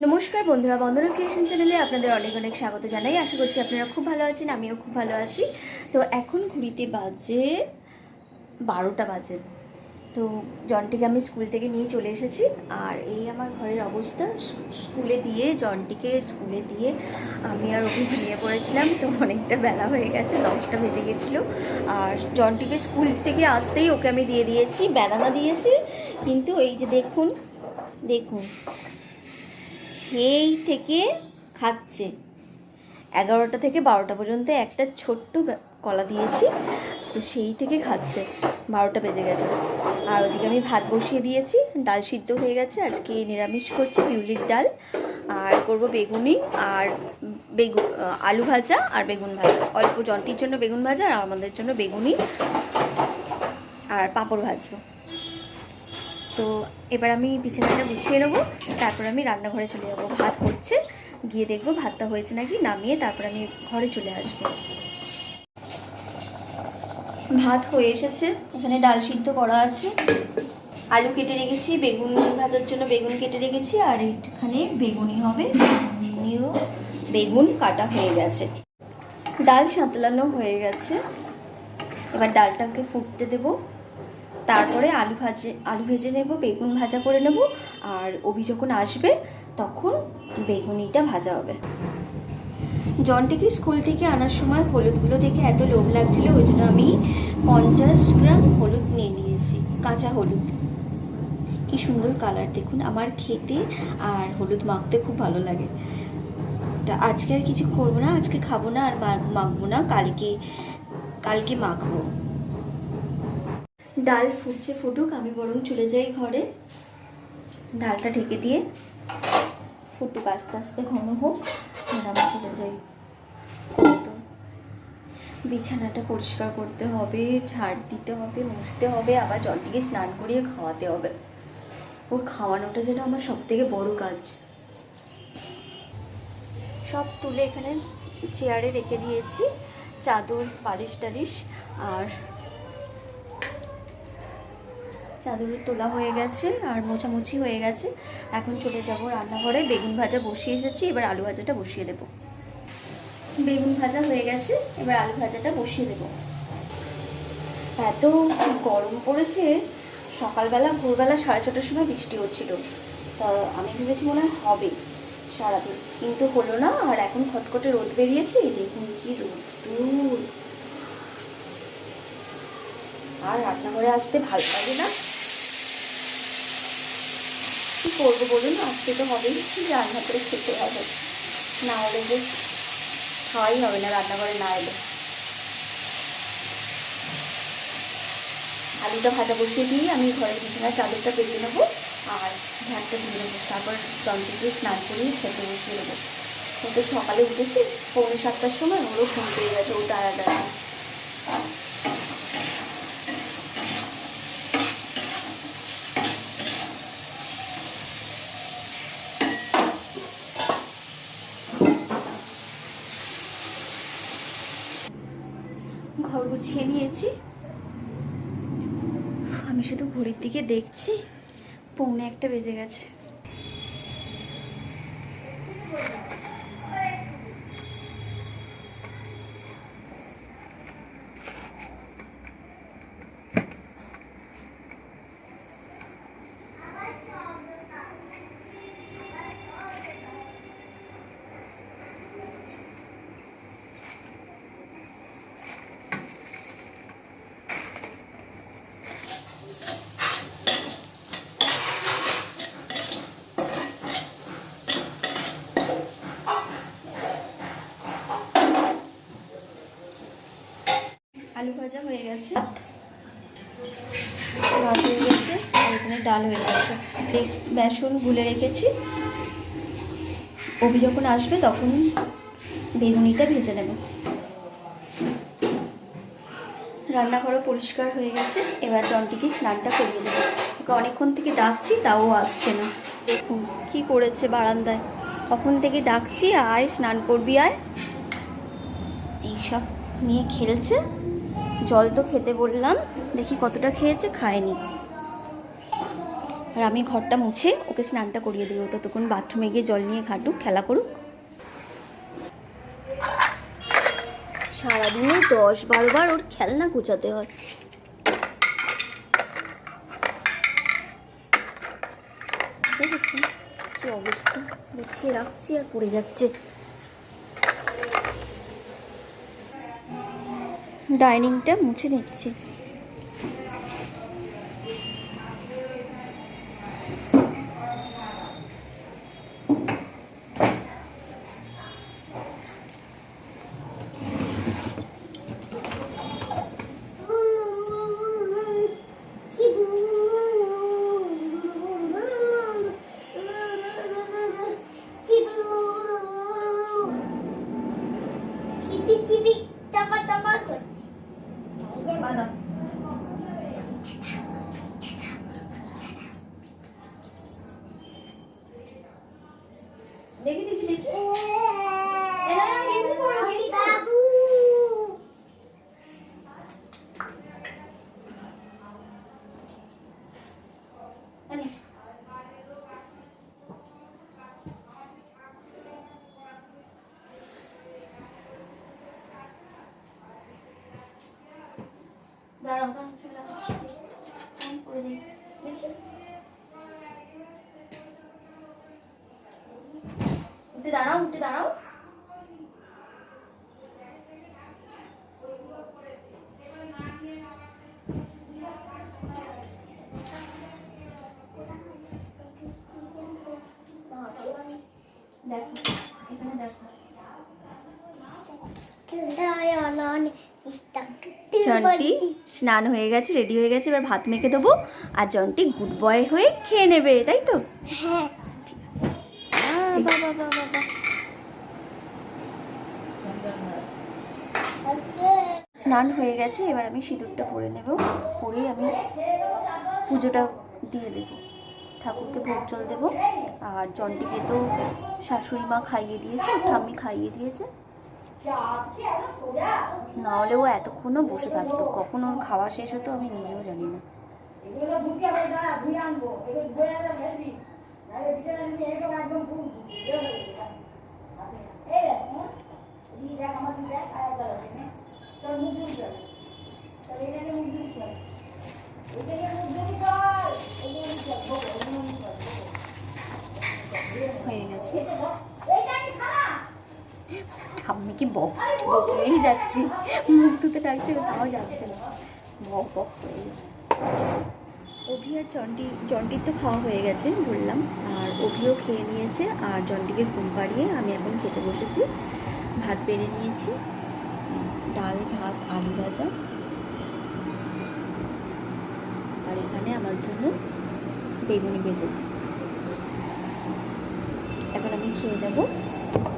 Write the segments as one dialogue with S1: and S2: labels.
S1: নমস্কার বন্ধুরা বন্ধুরা ক্রিয়েশন চ্যানেলে আপনাদের অনেক অনেক স্বাগত জানাই। আশা করছি আপনারা খুব ভালো আছেন, আমিও খুব ভালো আছি। তো এখন ঘুরিতে বাজে বারোটা বাজে। তো জনটিকে আমি স্কুল থেকে নিয়ে চলে এসেছি। আর এই আমার ঘরের অবস্থা স্কুলে দিয়ে, জনটিকে স্কুলে দিয়ে আমি আর ওকে ঘুমিয়ে পড়েছিলাম। তো অনেকটা বেলা হয়ে গেছে, দশটা বেজে গেছিল। আর জনটিকে স্কুল থেকে আসতেই ওকে আমি দিয়ে দিয়েছি ব্যানানা দিয়েছি। কিন্তু এই যে দেখুন দেখুন সেই থেকে খাচ্ছে। এগারোটা থেকে বারোটা পর্যন্ত একটা ছোট্ট কলা দিয়েছি, তো সেই থেকে খাচ্ছে। বারোটা বেজে গেছে। আর ওদিকে আমি ভাত বসিয়ে দিয়েছি, ডাল সিদ্ধ হয়ে গেছে। আজকে নিরামিষ করছি বিউলির ডাল, আর করব বেগুনি আর বেগুন আলু ভাজা আর বেগুন ভাজা। অল্প জন্টির জন্য বেগুন ভাজা আর আমাদের জন্য বেগুনি আর পাঁপড় ভাজবো। তো এবার আমি বিছানাটা গুছিয়ে নেব, তারপর আমি রান্নাঘরে চলে যাব। ভাত হচ্ছে গিয়ে দেখব ভাতটা হয়েছে নাকি, নামিয়ে তারপর আমি ঘরে চলে আসব। ভাত হয়ে এসেছে, এখানে ডাল সিদ্ধ করা আছে। আলু কেটে রেখেছি, বেগুন ভাজার জন্য বেগুন কেটে রেখেছি, আর এখানে বেগুনি হবে। বেগুন কাটা হয়ে গেছে। ডাল সাঁতলানো হয়ে গেছে। এবার ডালটাকে ফুটতে দেবো। তারপরে আলু ভাজে, আলু ভেজে নেব, বেগুন ভাজা করে নেব, আর অভি যখন আসবে, তখন বেগুনিটা ভাজা হবে। জনটিকে স্কুল থেকে আনার সময় হলুদগুলো দেখে এত লোভ লাগছিল? ওই জন্য আমি পঞ্চাশ গ্রাম হলুদ নিয়ে নিয়েছি, কাঁচা হলুদ। কি সুন্দর কালার, দেখুন আমার খেতে আর হলুদ মাখতে খুব ভালো লাগে। তা আজকে আর কিছু করব না, আজকে খাব না আর মাখবো না, কালকে কালকে মাখবো। ডাল ফুটছে ফুটুক, আমি বরং চলে যাই ঘরে। ডালটা ঢেকে দিয়ে ফুটুক, আস্তে আস্তে ঘন হোক, আর আমি চলে যাই। তো বিছানাটা পরিষ্কার করতে হবে, ঝাড় দিতে হবে, মুছতে হবে, আবার জলটিকে স্নান করিয়ে খাওয়াতে হবে। ওর খাওয়ানোটা যেন আমার সব থেকে বড় কাজ। সব তুলে এখানে চেয়ারে রেখে দিয়েছি, চাদর বালিশ টালিশ আর চাদরের তোলা হয়ে গেছে আর মোছামুছি হয়ে গেছে। এখন চলে যাব রান্নাঘরে। বেগুন ভাজা বসিয়ে এসেছি, এবার আলু ভাজাটা বসিয়ে দেব। বেগুন ভাজা হয়ে গেছে, এবার আলু ভাজাটা বসিয়ে দেব। এত গরম পড়েছে, সকালবেলা, ভোরবেলা সাড়ে ছটার সময় বৃষ্টি হচ্ছিল। তা আমি ভেবেছি মনে হয় হবে সারাদিন। কিন্তু হলো না, আর এখন খটখটে রোদ বেরিয়েছে, দেখুন কি রোদ আর রান্নাঘরে আসতে ভালো লাগে না? কি করব বলুন আজকে তো হবেই। রান্না করে খেতে হবে। না হলে যে খাওয়াই হবে না, রান্নাঘরে না এলে। আলুটা ভাজা বসিয়ে দিয়ে আমি ঘরের বিছানার চাদরটা পেতে নেব আর ভাতটা দিয়ে নেব। তারপর যন্ত্রকে স্নান করিয়ে খেতে বসিয়ে নেব ও তো সকালে উঠেছি, পৌনে সাতটার সময় ওরও ফোন পেয়ে গেছে ও তাড়াতাড়ি ঘর গুছিয়ে নিয়েছি। আমি শুধু ঘড়ির দিকে দেখছি পৌনে একটা বেজে গেছে আলু ভাজা হয়ে গেছে। ভাত হয়ে গেছে, আর এখানে ডাল হয়ে গেছে। বেসন গুলে রেখেছি। অভি যখন আসবে তখন বেগুনিটা ভেজে নেব। রান্নাঘরও পরিষ্কার হয়ে গেছে। এবার জনটিকে স্নানটা করিয়ে দেবো। ওকে অনেকক্ষণ থেকে ডাকছি, তাও আসছে না। দেখুন, কি করেছে বারান্দায়। কখন থেকে ডাকছি, আয়, স্নান করবি, আয়। এইসব নিয়ে খেলছে। জল তো খেতে বললাম, দেখি কতটা খেয়েছে, খায়নি। আর আমি ঘরটা মুছে ওকে স্নানটা করিয়ে দেবো, ততক্ষণ বাথরুমে গিয়ে জল নিয়ে ঘাটুক খেলা করুক। সারাদিনে দশ বারো বার ওর খেলনা গোছাতে হয়। অবস্থা, গুছিয়ে রাখছি আর পড়ে যাচ্ছে। ডাইনিংটা মুছে নিচ্ছি দেখি দেখি দেখি। দাঁড়াও। দেখো এখানে দেখো। জন্টি স্নান হয়ে গেছে রেডি হয়ে গেছে এবার ভাত মেখে দেবো। আর জন্টি গুড বয় হয়ে খেয়ে নেবে তাই তো?
S2: হ্যাঁ।
S1: বাবা বাবা স্নান হয়ে গেছে এবার আমি সিঁদুরটা পরে নেব পরে আমি পুজোটা দিয়ে দেব। ঠাকুরকে ভোগ জল দেবো। আর জন্টিকে তো শাশুড়ি মা খাইয়ে দিয়েছে ঠাম্মি খাইয়ে দিয়েছে। না হলে ও এতক্ষণও বসে থাকতো, কখন ওর খাওয়া শেষ হতো আমি নিজেও জানি না। হয়ে গেছে ঠাম্মি কি বক বকেই যাচ্ছি। মুখ ধুতে ডাকছে তাও যাচ্ছে না। বক বক করে অভি আর জন্টি জন্টির তো খাওয়া হয়ে গেছে, বললাম। আর অভিও খেয়ে নিয়েছে, আর জন্টিকে ঘুম পাড়িয়ে আমি এখন খেতে বসেছি। ভাত বেড়ে নিয়েছি, ডাল, ভাত, আলু ভাজা। আর এখানে আমার জন্য বেগুনি বেজেছি এখন আমি খেয়ে নেব।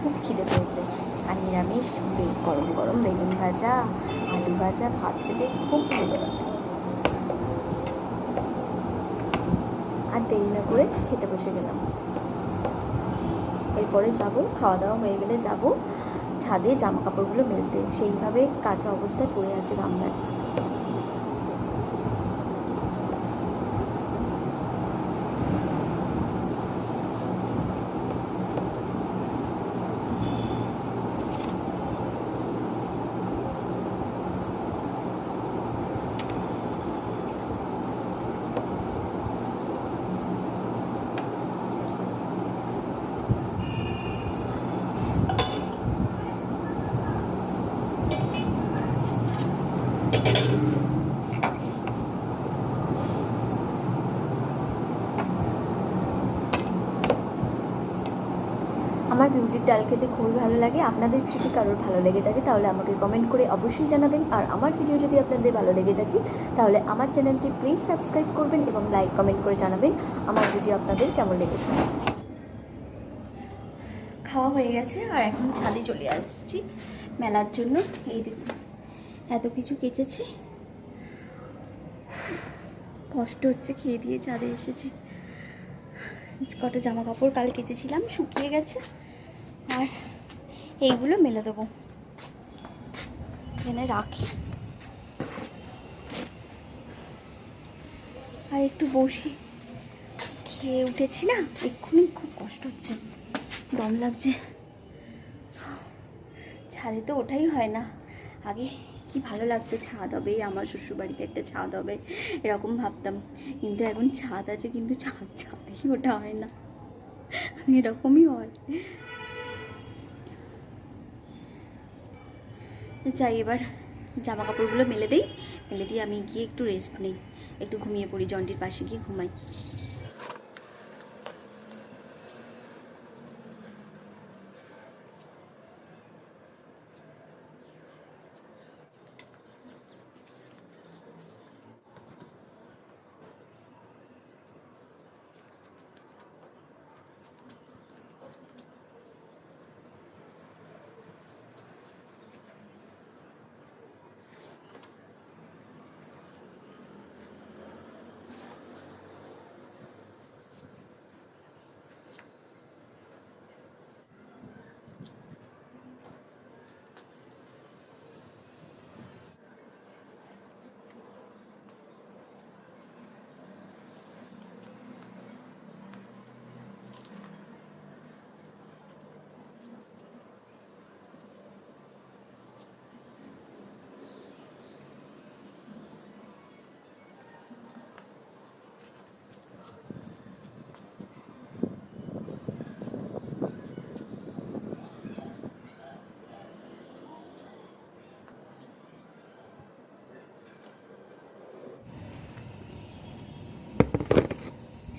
S1: খুব খিদে পেয়েছে। আর নিরামিষ গরম গরম বেগুন ভাজা, আলু ভাজা, ভাত খেতে খুব ভালো লাগে। আর দেরি না করে খেতে বসে গেলাম। এরপরে যাব, খাওয়া দাওয়া হয়ে গেলে যাব ছাদে জামা কাপড়গুলো মেলতে। সেইভাবে কাঁচা অবস্থায় পড়ে আছে গামলায়। বিউলির ডাল খেতে খুবই ভালো লাগে। আপনাদের যদি কারোর ভালো লেগে থাকে, তাহলে আমাকে কমেন্ট করে অবশ্যই জানাবেন। আর আমার ভিডিও যদি আপনাদের ভালো লেগে থাকে, তাহলে আমার চ্যানেলটি প্লিজ সাবস্ক্রাইব করবেন এবং লাইক কমেন্ট করে জানাবেন আমার ভিডিও আপনাদের কেমন লেগেছে। খাওয়া হয়ে গেছে, আর এখন ছাদে চলে আসছি মেলার জন্য। এই এত কিছু কেচেছি। কষ্ট হচ্ছে, খেয়ে দিয়ে ছাদে এসেছি। কটা জামা কাপড় কাল কেচেছিলাম, শুকিয়ে গেছে। আর এইগুলো মেলে দেবো। এখানে রাখি। আর একটু বসি। খেয়ে উঠেছি না, এক্ষুনি খুব কষ্ট হচ্ছে। দম লাগছে। ছাদে তো ওঠাই হয় না। আগে কি ভালো লাগতো, ছাদ হবে, আমার শ্বশুরবাড়িতে একটা ছাদ হবে, এরকম ভাবতাম। কিন্তু এখন ছাদ আছে, কিন্তু ছাদ ছাদেই ওঠা হয় না। এরকমই হয়। যাই, এবার জামা কাপড়গুলো মেলে দিই। মেলে দিয়ে আমি গিয়ে একটু রেস্ট নিই। একটু ঘুমিয়ে পড়ি জন্টির পাশে গিয়ে ঘুমাই।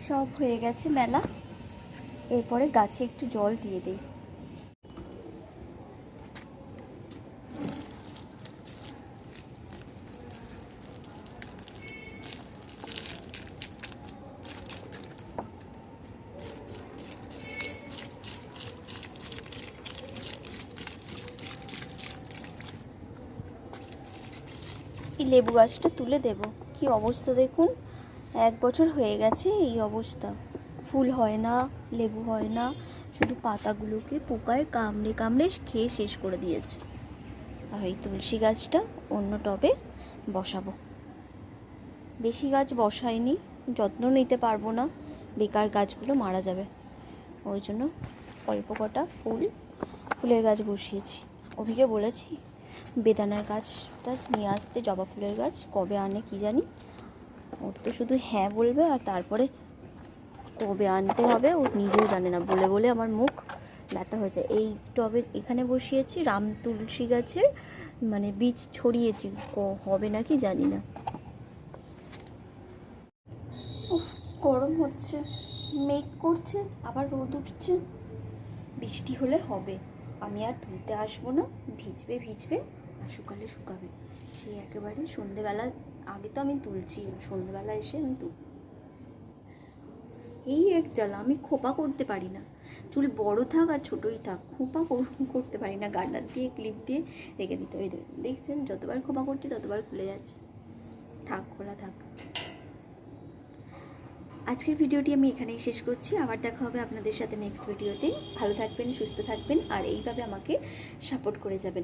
S1: সব হয়ে গেছে মেলা। এরপরে গাছে একটু জল দিয়ে দিই। লেবু গাছটা তুলে দেব। কি অবস্থা দেখুন? এক বছর হয়ে গেছে এই অবস্থা। ফুল হয় না, লেবু হয় না, শুধু পাতাগুলোকে পোকায় কামড়ে কামড়ে খেয়ে শেষ করে দিয়েছে। আর এই তুলসী গাছটা অন্য টবে বসাবো। বেশি গাছ বসাইনি, যত্ন নিতে পারব না, বেকার গাছগুলো মারা যাবে। ওই জন্য অল্প কটা ফুল, ফুলের গাছ বসিয়েছি। অভিকে বলেছি, বেদানার গাছটা নিয়ে আসতে, জবা ফুলের গাছ কবে আনে কি জানি। ওর তো শুধু হ্যাঁ বলবে আর তারপরে কবে আনতে হবে ও নিজেও জানে না। বলে বলে আমার মুখ ব্যথা হয়ে যায় এই টবে এখানে বসিয়েছি, রাম তুলসী গাছের মানে বীজ ছড়িয়েছি। হবে নাকি জানি না। উফ গরম হচ্ছে। মেঘ করছে, আবার রোদ উঠছে। বৃষ্টি হলে হবে। আমি আর তুলতে আসব না। ভিজবে ভিজবে, আর শুকালে শুকাবে। সেই একেবারে সন্ধেবেলা আগে তো আমি তুলছি না সন্ধেবেলা এসে আমি তুল এই এক জ্বালা, আমি খোপা করতে পারি না। চুল বড় থাক আর ছোটোই থাক, খোপা কর- করতে পারি না। গার্ডার দিয়ে, ক্লিপ দিয়ে রেখে দিতে হয় দেখছেন, যতবার খোপা করছি, ততবার খুলে যাচ্ছে। থাক, খোলা থাক। আজকের ভিডিওটি আমি এখানেই শেষ করছি। আবার দেখা হবে আপনাদের সাথে নেক্সট ভিডিওতে ভালো থাকবেন, সুস্থ থাকবেন, আর এইভাবে আমাকে সাপোর্ট করে যাবেন।